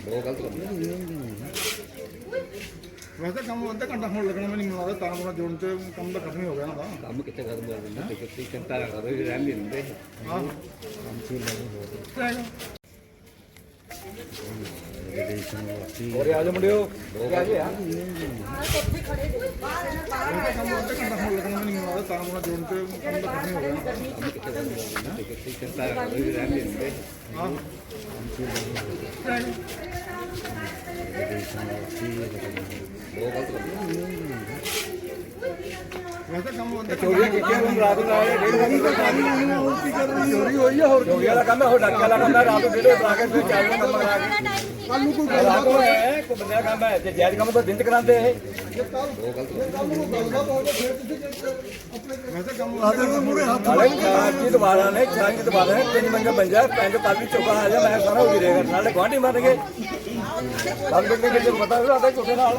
ਬਹੁਤ ਗਲਤ ਕੰਮ ਵੈਸੇ ਕੰਮ ਅੱਧਾ ਘੰਟਾ ਹੁਣ ਲੱਗਣਾ ਮੈਨੂੰ ਲੱਗਦਾ ਤਾਂ ਬਣਾ ਜੋੜਨ ਤੇ ਕੰਮ ਤਾਂ ਖਤਮ ਹੀ ਹੋ ਗਿਆ ਨਾ ਦਾ ਕੰਮ ਕਿੱਥੇ ਕਰ ਦਿੰਦੇ ਨੇ ਤੇ ਚਿੰਤਾ ਨਾ ਕਰੋ ਇਹ ਰਹਿਣ ਨਹੀਂ ਦਿੰਦੇ। ਹਾਂ। ਹੋਰੇ ਆ ਜਾ ਮੁੰਡਿਓ। ਆ ਜਾ ਕੰਮ ਅੱਧਾ ਘੰਟਾ ਹੁਣ ਲੱਗਣਾ। ਮੈਨੂੰ ਲੱਗਦਾ ਤਾਂ ਬਣਾ ਜੋੜਨ ਤੇ ਕੰਮ ਤਾਂ ਖਤਮ ਹੀ ਹੋ ਗਿਆ ਨਾ ਕੰਮ ਤੇ ਚਿੰਤਾ ਨਾ ਕਰੋ ਇਹ ਰਹਿਣ ਨਹੀਂ ਦਿੰਦੇ ਹਾਂ ਵੈਸੇ ਕੰਮ ਅੱਧਾ ਚੋਰੀਆਂ ਕੀਤੀਆਂ ਨੂੰ ਰਾਤ ਨੂੰ ਆਏ ਡੇਢ ਵਜੇ ਤੱਕ ਚੋਰੀ ਹੋਈ ਆ ਹੋਰ ਚੋਰੀਆਂ ਦਾ ਕੰਮ ਹੈ ਹੋਰ ਡਾਕਿਆ ਦਾ ਕੰਮ ਹੈ ਰਾਤ ਨੂੰ ਡੇਢ ਵਜੇ ਆ ਕੇ ਫਿਰ ਚਾਰ ਵਜੇ ਕੰਮ ਕਰਾ ਕੇ ਕੱਲ ਨੂੰ ਕੋਈ ਰਾਤ ਨੂੰ ਹੈ ਕੋਈ ਬੰਦੇ ਦਾ ਕੰਮ ਹੈ ਜੇ ਜਾਇਜ਼ ਕੰਮ ਤਾਂ ਦਿਨ ਚ ਕਰਾਉਂਦੇ ਇਹ। ਬਹੁਤ ਦੁਬਾਰਾ ਨੇ ਚਾਰ ਦੁਬਾਰਾ ਨੇ ਤਿੰਨ ਮੰਗਾ ਬੰਜਾ ਪੰਜ ਪਾਲੀ ਚੋਕਾ ਆ ਜਾ ਮੈਂ ਸਾਰਾ ਹੋ ਰਹੇਗਾ ਨਾਲੇ ਗਵਾਂਢੀ ਮਰ ਗਏ ਕੱਲ ਬੰਦੇ ਕਿਤੇ ਪਤਾ ਵੀ ਰਾਤ ਚੋਕੇ ਨਾਲ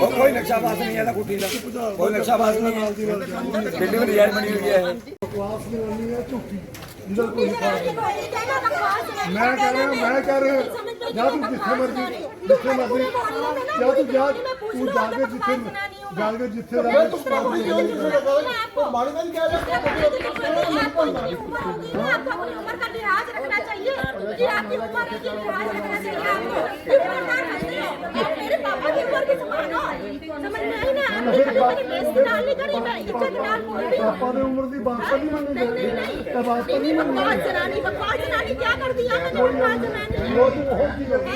ਉਹ ਕੋਈ ਨਕਸ਼ਾ ਬਾਸ ਨਹੀਂ ਹੈ ਨਾ ਕੁੱਟੀ ਦਾ ਕੋਈ ਨਕਸ਼ਾ ਬਾਸ ਨਹੀਂ ਹੈ ਬਿਲਡਿੰਗ ਡਿਜ਼ਾਈਨ ਬਣੀ ਹੋਈ ਹੈ ਇਹ ਮੈਂ ਕਹਿ ਰਿਹਾ, ਮੈਂ ਕਹਿ ਰਿਹਾ। ਜਾਂ ਤੂੰ ਜਿੱਥੇ ਮਰਜ਼ੀ ਜਿੱਥੇ ਮਰਜ਼ੀ ਜਾਂ ਤੂੰ ਜਾ ਤੂੰ ਜਾ ਕੇ ਜਿੱਥੇ ਜਾ ਕੇ ਜਿੱਥੇ ਜਾ ਕੇ मालूम है क्या आपको अपनी उम्र का लिहाज रखना चाहिए कि आपकी उम्र है कि लिहाज रखना चाहिए आपको ईमानदार नहीं हो मेरे पापा की उम्र की समान हो समझ में पापा ने उम्र दी वापस नहीं मांगे जाएँगे वापस नहीं मांगे क्या कर दिया वो तो और की गलती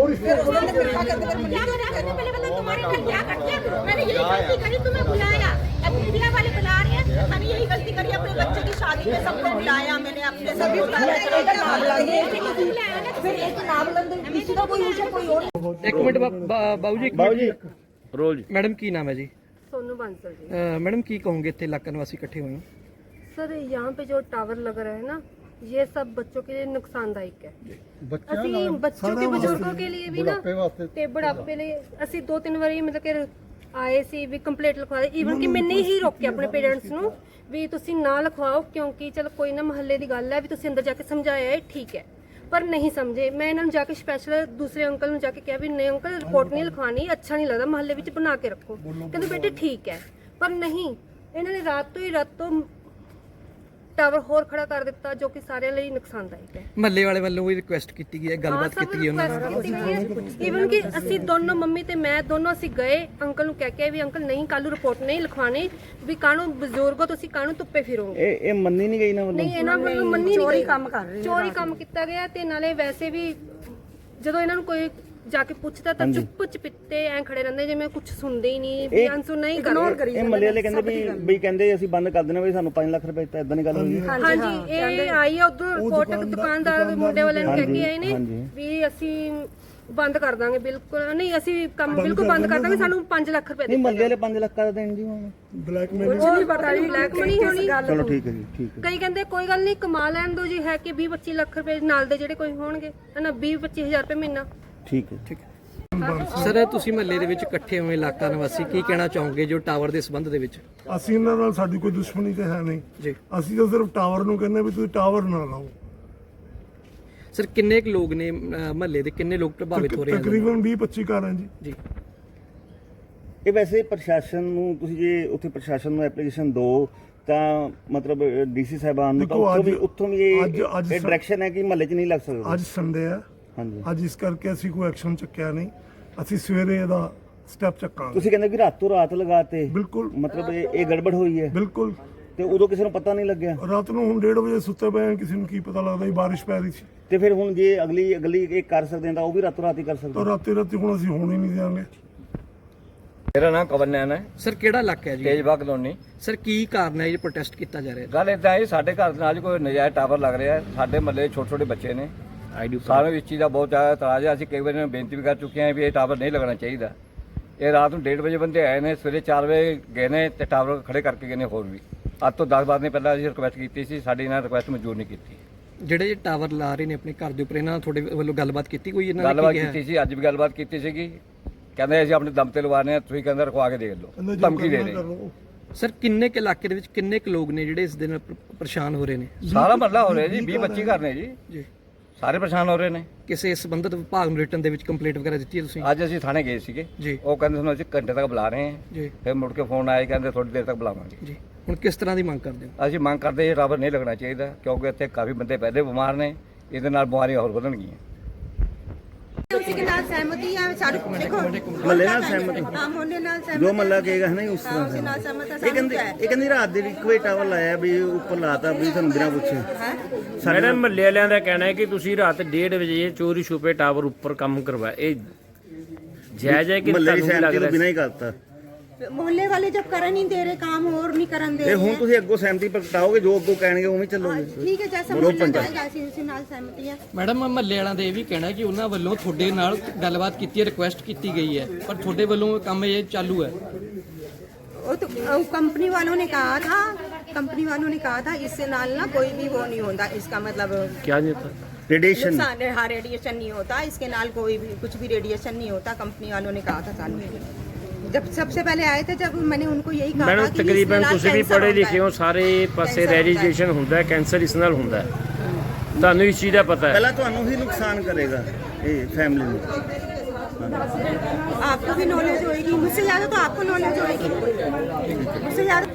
और इससे क्या करते पहले बताओ तुम्हारे घर क्या करते हैं? मैंने यही गलती करी तुम्हें बुलाया। मीडिया वाले बुला रहे हैं। मैंने यही गलती करी अपने बच्चे की शादी में सबको बुलाया मैंने अपने सभी बुलाया। एक मिनट बाबू जी बाबू जी ऊंचा कोई और ਇੱਕ ਮਿੰਟ ਬਾ- ਬਾ- ਬਾਊ ਜੀ ਬਾਊ ਜੀ ਰੋਲ ਮੈਡਮ ਕੀ ਨਾਮ ਹੈ ਜੀ सोनू बांसल जी ਅਹ ਮੈਡਮ ਕੀ ਕਹੋਗੇ ਇੱਥੇ ਇਲਾਕਾ ਨਿਵਾਸੀ ਇਕੱਠੇ ਹੋਏ ਹੋ सर यहाँ पे जो टावर लग रहा है ना ये सब बच्चों के लिए नुकसानदायक है ਅਸੀਂ ਬੱਚੋਂ ਕੇ ਬਜ਼ੁਰਗੋਂ ਕੇ ਲਈ ਵੀ ਨਾ ਤੇ ਬੁਢਾਪੇ ਲਈ ਅਸੀਂ ਦੋ ਤਿੰਨ ਵਾਰੀ ਮਤਲਬ ਕਿ ਆਏ ਸੀ ਵੀ ਕੰਪਲੀਟ ਲਿਖਵਾ ਦੇ ਈਵਨ ਕਿ ਮੈਨੇ ਹੀ ਰੋਕਿਆ ਆਪਣੇ ਪੇਰੈਂਟਸ ਨੂੰ ਵੀ ਤੁਸੀਂ ਨਾ ਲਿਖਵਾਓ ਕਿਉਂਕਿ ਚਲ ਕੋਈ ਨਾ ਮਹੱਲੇ ਦੀ ਗੱਲ ਹੈ ਵੀ ਤੁਸੀਂ ਅੰਦਰ ਜਾ ਕੇ ਸਮਝਾਇਆ ਹੈ ਠੀਕ ਹੈ ਪਰ ਨਹੀਂ ਸਮਝੇ। ਮੈਂ ਇਹਨਾਂ ਨੂੰ ਜਾ ਕੇ ਸਪੈਸ਼ਲ ਦੂਸਰੇ ਅੰਕਲ ਨੂੰ ਜਾ ਕੇ ਕਿਹਾ ਵੀ ਨਹੀਂ ਅੰਕਲ ਰਿਪੋਰਟ ਨਹੀਂ ਲਿਖਵਾਣੀ ਅੱਛਾ ਨਹੀਂ ਲੱਗਦਾ, ਮਹੱਲੇ ਵਿੱਚ ਬਣਾ ਕੇ ਰੱਖੋ। ਕਹਿੰਦੇ ਬੇਟੇ ਠੀਕ ਹੈ। ਪਰ ਨਹੀਂ, ਇਹਨਾਂ ਨੇ ਰਾਤ ਤੋਂ ਹੀ ਰਾਤ ਤੋਂ ਟਾਵਰ ਹੋਰ ਖੜਾ ਕਰ ਦਿੱਤਾ ਜੋ ਕਿ ਸਾਰਿਆਂ ਲਈ ਨੁਕਸਾਨਦਾਇਕ ਹੈ। ਮਹੱਲੇ ਵਾਲੇ ਵੱਲੋਂ ਵੀ ਰਿਕੁਐਸਟ ਕੀਤੀ ਗਈ ਹੈ ਗੱਲਬਾਤ ਕੀਤੀ ਗਈ ਉਹਨਾਂ ਨਾਲ। ਇਵਨ ਕਿ ਅਸੀਂ ਦੋਨੋਂ ਮੰਮੀ ਤੇ ਮੈਂ ਦੋਨੋਂ ਅਸੀਂ ਗਏ ਅੰਕਲ ਨੂੰ ਕਹਿ ਕੇ ਵੀ ਅੰਕਲ ਨਹੀਂ ਕੱਲ ਨੂੰ ਰਿਪੋਰਟ ਨਹੀਂ ਲਿਖਵਾਣੀ ਵੀ ਕਾਹਨੂੰ ਬਜ਼ੁਰਗੋ ਤੁਸੀਂ ਕਾਹਨੂੰ ਧੁੱਪੇ ਫਿਰੋਗੇ ਇਹ ਇਹ ਮੰਨੀ ਨਹੀਂ ਗਈ ਨਾ ਨਹੀਂ ਇਹਨਾਂ ਵੱਲੋਂ ਮੰਨੀ ਨਹੀਂ ਚੋਰੀ ਕੰਮ ਕਰ ਰਹੇ ਚੋਰੀ ਕੰਮ ਕੀਤਾ ਗਿਆ ਤੇ ਨਾਲੇ ਵੈਸੇ ਵੀ ਜਦੋਂ ਇਹਨਾਂ ਨੂੰ ਕੋਈ ਜਾ ਕੇ ਪੁੱਛਦਾ ਤਾਂ ਚੁੱਪ ਚਪਿੱਤੇ ਐ ਖੜੇ ਰਹਿੰਦੇ ਜਿਵੇਂ ਕੁਝ ਸੁਣਦੇ ਹੀ ਨਹੀਂ ਵੀ ਇਹ- ਅਨਸੁਣਾ ਹੀ ਕਰਦੇ ਇਹ ਮੱਲੇ ਵਾਲੇ ਕਹਿੰਦੇ ਵੀ ਵੀ ਕਹਿੰਦੇ ਅਸੀਂ ਬੰਦ ਕਰ ਦੇਣਾ ਵੀ ਸਾਨੂੰ 5 ਲੱਖ ਰੁਪਏ ਦਿੱਤਾ ਇਦਾਂ ਦੀ ਗੱਲ ਹੋਈ। ਹਾਂਜੀ ਇਹ ਆਈ ਆ ਉਧਰ ਕੋਟਕ ਦੁਕਾਨਦਾਰ ਦੇ ਮੁੰਡੇ ਵਾਲਿਆਂ ਨੂੰ ਕਹਿ ਕੇ ਆਏ ਨੇ ਵੀ ਅਸੀਂ ਬੰਦ ਕਰ ਦਾਂਗੇ ਬਿਲਕੁਲ। ਨਹੀਂ ਅਸੀਂ ਕੰਮ ਬਿਲਕੁਲ ਬੰਦ ਕਰ ਦਾਂਗੇ ਸਾਨੂੰ 5 ਲੱਖ ਰੁਪਏ ਨਹੀਂ ਮੱਲੇ ਵਾਲੇ 5 ਲੱਖ ਕਰ ਦੇਣ ਜੀ ਹੁਣ। ਬਲੈਕਮੇਲ ਕੁਝ ਨਹੀਂ ਪਤਾ ਨਹੀਂ ਬਲੈਕ ਮਨੀ ਹੋਣੀ। ਚਲੋ ਠੀਕ ਹੈ ਜੀ ਠੀਕ ਹੈ। ਕਈ ਕਹਿੰਦੇ ਕੋਈ ਗੱਲ ਨਹੀਂ ਕਮਾ ਲੈਣ ਦੋ ਜੀ ਹੈ ਕਿ 20 25 ਲੱਖ ਰੁਪਏ ਨਾਲ ਦੇ ਜਿਹੜੇ ਕੋਈ ਹੋਣਗੇ। ਹਨਾ 20 25000 ਰੁਪਏ ਮਹੀਨਾ। ਠੀਕ ਹੈ। ਠੀਕ ਸਰ ਤੁਸੀਂ ਮਹੱਲੇ ਦੇ ਵਿੱਚ ਇਕੱਠੇ ਹੋਏ ਇਲਾਕਾ ਨਿਵਾਸੀ ਕੀ ਕਹਿਣਾ ਚਾਹੋਗੇ ਜੋ ਟਾਵਰ ਦੇ ਸੰਬੰਧ ਦੇ ਵਿੱਚ? ਅਸੀਂ ਇਹਨਾਂ ਨਾਲ ਸਾਡੀ ਕੋਈ ਦੁਸ਼ਮਣੀ ਤੇ ਹੈ ਨਹੀਂ। ਜੀ। ਅਸੀਂ ਤਾਂ ਸਿਰਫ ਟਾਵਰ ਨੂੰ ਕਹਿੰਦੇ ਵੀ ਤੁਸੀਂ ਟਾਵਰ ਨਾ ਲਾਓ। ਸਰ ਕਿੰਨੇ ਕੁ ਲੋਕ ਨੇ ਮਹੱਲੇ ਦੇ? ਕਿੰਨੇ ਲੋਕ ਪ੍ਰਭਾਵਿਤ ਹੋ ਰਹੇ ਹਨ? ਤਕਰੀਬਨ 20 25 ਘਰ ਹੈ ਜੀ। ਜੀ। ਇਹ ਵੈਸੇ ਪ੍ਰਸ਼ਾਸਨ ਨੂੰ ਤੁਸੀਂ ਜੇ ਉੱਥੇ ਪ੍ਰਸ਼ਾਸਨ ਨੂੰ ਐਪਲੀਕੇਸ਼ਨ ਦਿਓ ਤਾਂ ਮਤਲਬ ਡੀਸੀ ਸਾਹਿਬਾਨ ਨੂੰ ਤਾਂ ਉੱਥੋਂ ਵੀ ਉੱਥੋਂ ਵੀ ਇਹ ਡਾਇਰੈਕਸ਼ਨ ਹੈ ਕਿ ਮਹੱਲੇ 'ਚ ਨਹੀਂ ਲੱਗ ਸਕਦਾ? ਅੱਜ ਸੰਡੇ ਹਾਂਜੀ ਅੱਜ ਇਸ ਕਰਕੇ ਅਸੀਂ ਕੋਈ ਐਕਸ਼ਨ ਚੱਕਿਆ ਨਹੀਂ। ਅਸੀਂ ਸਵੇਰੇ ਇਹਦਾ ਸਟੈਪ ਚੱਕਾਂਗੇ। ਤੁਸੀਂ ਕਹਿੰਦੇ ਕਿ ਰਾਤੋਂ ਰਾਤ ਲਗਾਤੇ। ਬਿਲਕੁਲ। ਮਤਲਬ ਇਹ ਇਹ ਗੜਬੜ ਹੋਈ ਹੈ। ਬਿਲਕੁਲ। ਤੇ ਉਦੋਂ ਕਿਸੇ ਨੂੰ ਪਤਾ ਨਹੀਂ ਲੱਗਿਆ? ਰਾਤ ਨੂੰ ਹੁਣ 1:30 ਵਜੇ ਸੁੱਤੇ ਪਏ ਕਿਸੇ ਨੂੰ ਕੀ ਪਤਾ ਲੱਗਦਾ ਸੀ ਬਾਰਿਸ਼ ਪੈ ਰਹੀ ਸੀ। ਤੇ ਫਿਰ ਹੁਣ ਜੇ ਅਗਲੀ ਅਗਲੀ ਇਹ ਕਰ ਸਕਦੇ ਹਾਂ ਤਾਂ ਉਹ ਵੀ ਰਾਤੋਂ ਰਾਤ ਹੀ ਕਰ ਸਕਦੇ ਤਾਂ ਰਾਤੀ ਰਾਤੀ ਹੁਣ ਅਸੀਂ ਹੋਣ ਹੀ ਨਹੀਂ ਦਿਆਂਗੇ ਮੇਰਾ ਨਾਮ ਕਵਨੈਨ ਹੈ। ਸਰ ਕਿਹੜਾ ਇਲਾਕਾ ਹੈ ਜੀ? ਤੇਜਬਾਗ ਕਲੋਨੀ ਸਰ ਕੀ ਕਾਰਨ ਹੈ ਇਹ ਪ੍ਰੋਟੈਸਟ ਕੀਤਾ ਜਾ ਰਿਹਾ? ਹੈ ਗੱਲ ਇਦਾਂ ਹੈ ਸਾਡੇ ਘਰ ਦੇ ਨਾਲ ਜੀ ਕੋਈ ਨਜਾਇਜ਼ ਟਾਵਰ ਲੱਗ ਰਿਹਾ ਹੈ। ਸਾਡੇ ਮੱਲੇ ਛੋਟੇ ਛੋਟੇ ਬੱਚੇ ਨੇ। ਸਾਰੇ ਇਸ ਚੀਜ਼ ਦਾ ਬਹੁਤ ਜ਼ਿਆਦਾ ਇਤਰਾਜ਼ ਹੈ। ਅਸੀਂ ਕਈ ਵਾਰ ਇਹਨਾਂ ਨੂੰ ਬੇਨਤੀ ਵੀ ਕਰ ਚੁੱਕੇ ਹਾਂ ਵੀ ਇਹ ਟਾਵਰ ਨਹੀਂ ਲੱਗਣਾ ਚਾਹੀਦਾ। ਇਹ ਰਾਤ ਨੂੰ 1:30 ਵਜੇ ਬੰਦੇ ਆਏ ਨੇ ਸਵੇਰੇ 4 ਵਜੇ ਗਏ ਨੇ ਤੇ ਟਾਵਰ ਖੜੇ ਕਰਕੇ ਗਏ ਨੇ ਹੋਰ ਵੀ। ਅੱਜ ਤੋਂ 10 ਬਾਅਦ ਨੇ ਪਹਿਲਾਂ ਅਸੀਂ ਰਿਕੁਐਸਟ ਕੀਤੀ ਸੀ ਸਾਡੀ ਇਹਨਾਂ ਰਿਕੁਐਸਟ ਮਨਜ਼ੂਰ ਨਹੀਂ ਕੀਤੀ। ਜਿਹੜੇ ਇਹ ਟਾਵਰ ਲਾ ਰਹੇ ਨੇ ਆਪਣੇ ਘਰ ਦੇ ਉੱਪਰ ਇਹਨਾਂ ਨਾਲ ਤੁਹਾਡੇ ਵੱਲੋਂ ਗੱਲਬਾਤ ਕੀਤੀ ਕੋਈ? ਇਹਨਾਂ ਨੇ ਗੱਲਬਾਤ ਕੀ ਕਿਹਾ? ਕੀਤੀ ਸੀ ਅੱਜ ਵੀ ਗੱਲਬਾਤ ਕੀਤੀ ਸੀਗੀ। ਕਹਿੰਦੇ ਅਸੀਂ ਆਪਣੇ ਦਮ ਤੇ ਲਵਾਣੇ ਆ ਤੁਸੀਂ ਕਹਿੰਦੇ ਰਖਵਾ ਕੇ ਦੇਖ ਲਓ। ਧਮਕੀ ਦੇ ਰਹੇ। ਸਰ ਕਿੰਨੇ ਕੁ ਇਲਾਕੇ ਦੇ ਵਿੱਚ ਕਿੰਨੇ ਕੁ ਲੋਕ ਨੇ ਜਿਹੜੇ ਇਸ ਦੇ ਨਾਲ ਪ- ਪਰੇਸ਼ਾਨ ਹੋ ਰਹੇ ਨੇ? ਸਾਰਾ ਮਹੱਲਾ ਹੋ ਰਿਹਾ ਜੀ 20 25 ਘਰ ਨੇ ਜੀ। ਜੀ। ਸਾਰੇ ਪਰੇਸ਼ਾਨ ਹੋ ਰਹੇ ਨੇ। ਕਿਸੇ ਸੰਬੰਧਿਤ ਵਿਭਾਗ ਨੂੰ ਰਿਟਰਨ ਦੇ ਵਿੱਚ ਕੰਪਲੀਟ ਵਗੈਰਾ ਦਿੱਤੀ ਹੈ ਤੁਸੀਂ? ਅੱਜ ਅਸੀਂ ਥਾਣੇ ਗਏ ਸੀਗੇ। ਜੀ। ਉਹ ਕਹਿੰਦੇ ਸਾਨੂੰ ਅਸੀਂ ਘੰਟੇ ਤੱਕ ਬੁਲਾ ਰਹੇ ਹਾਂ। ਜੀ। ਫਿਰ ਮੁੜ ਕੇ ਫੋਨ ਆਇਆ ਕਹਿੰਦੇ ਥੋੜੀ ਦੇਰ ਤੱਕ ਬੁਲਾਵਾਂਗੇ। ਜੀ। ਹੁਣ ਕਿਸ ਤਰ੍ਹਾਂ ਦੀ ਮੰਗ ਕਰਦੇ ਹੋ? ਅਸੀਂ ਮੰਗ ਕਰਦੇ ਇਹ ਟਾਵਰ ਨਹੀਂ ਲੱਗਣਾ ਚਾਹੀਦਾ ਕਿਉਂਕਿ ਇੱਥੇ ਕਾਫੀ ਬੰਦੇ ਪਹਿਲੇ ਬਿਮਾਰ ਨੇ। ਇਹਦੇ ਨਾਲ ਬਿਮਾਰੀਆਂ ਹੋਰ ਵਧਣਗੀਆਂ। उसी के नाल सहमति है सारे देखो ਮਹੱਲੇ ਨਾਲ ਸਹਿਮਤ ਹੋ? हाँ मोहल्ले नाल सहमत ਜੋ ਮੱਲਾ ਕਹੇਗਾ ਹੈ ਨਾ ਉਸ हाँ, ਤਰ੍ਹਾਂ उसी नाल सहमत है ਇਹ ਕਹਿੰਦੇ ਇਹ ਕਹਿੰਦੀ ਰਾਤ ਦੇ ਇੱਕ ਵੇ ਟਾਵਰ ਲਾਇਆ ਵੀ ਉੱਪਰ ਲਾਤਾ ਵੀ ਤੁਹਾਨੂੰ ਬਿਨਾਂ ਪੁੱਛੇ ਮੈਡਮ ਮਹੱਲੇ ਵਾਲਿਆਂ ਦਾ ਕਹਿਣਾ ਹੈ ਕਿ ਤੁਸੀਂ ਰਾਤ 1:30 ਵਜੇ ਚੋਰੀ ਛੁਪੇ ਟਾਵਰ ਉੱਪਰ ਕੰਮ ਕਰਵਾਇਆ ਇਹ ਜਾਇਜ਼ ਹੈ ਕਿ ਮਹੱਲੇ ਦੀ ਤੁਹਾਨੂੰ ਸਹਿਮਤੀ ਕੀ ਲੱਗ ਤੋਂ ਰਿਹਾ ਬਿਨਾਂ ਹੀ ਕਰਤਾ मोहल्ले वाले जब कर नहीं दे रहे काम और नहीं करन दे ਤੇ रहे ਹੁਣ हैं। ਤੁਸੀਂ ਅੱਗੋਂ ਸਹਿਮਤੀ ਪ੍ਰਗਟਾਓਗੇ ਜੋ ਅੱਗੋਂ ਕਹਿਣਗੇ ਉਵੇਂ हाँ, ਚੱਲੋਗੇ ठीक है जैसा ग्रुप मोहल्ला पंचायत। जाएगा ऐसी उसी नाल सहमति है ਮੈਡਮ ਮਹੱਲੇ ਵਾਲਿਆਂ ਦਾ ਇਹ ਵੀ ਕਹਿਣਾ ਹੈ ਕਿ ਉਹਨਾਂ ਵੱਲੋਂ ਤੁਹਾਡੇ ਨਾਲ ਗੱਲਬਾਤ ਕੀਤੀ ਹੈ ਰਿਕੁਐਸਟ ਕੀਤੀ ਗਈ ਹੈ ਪਰ ਤੁਹਾਡੇ ਵੱਲੋਂ ਇਹ ਕੰਮ ਇਹ ਚਾਲੂ ਹੈ वो तो वो कंपनी वालों ने कहा था कंपनी वालों ने कहा था इससे नाल ना कोई भी वो नहीं होता इसका मतलब क्या नहीं होता ਰੇਡੀਏਸ਼ਨ नुकसान है, हाँ रेडिएशन नहीं होता इसके नाल कोई भी कुछ भी रेडिएशन नहीं होता कंपनी वालों ने कहा था सानू जब सबसे पहले आए थे जब मैंने उनको यही कहा ਮੈਡਮ था कि ਤਕਰੀਬਨ इसके नाल ਤੁਸੀਂ ਵੀ कैंसर ਪੜ੍ਹੇ होता ਲਿਖੇ ਹੋ है। ਸਾਰੇ ਪਾਸੇ ਕੈਂਸਰ ਹੁੰਦਾ ਹੈ। ਰੈਡੀਏਸ਼ਨ ਹੁੰਦਾ ਹੈ ਕੈਂਸਰ ਇਸ ਨਾਲ ਹੁੰਦਾ ਹੈ ਤੁਹਾਨੂੰ ਇਸ ਚੀਜ਼ ਦਾ ਪਤਾ ਹੈ ਪਹਿਲਾਂ ਤੁਹਾਨੂੰ ਹੀ ਨੁਕਸਾਨ ਕਰੇਗਾ ਇਹ ਫੈਮਿਲੀ ਨੂੰ आपको भी नॉलेज होएगी मुझसे ज्यादा तो आपको नॉलेज होएगी मुझसे ज्यादा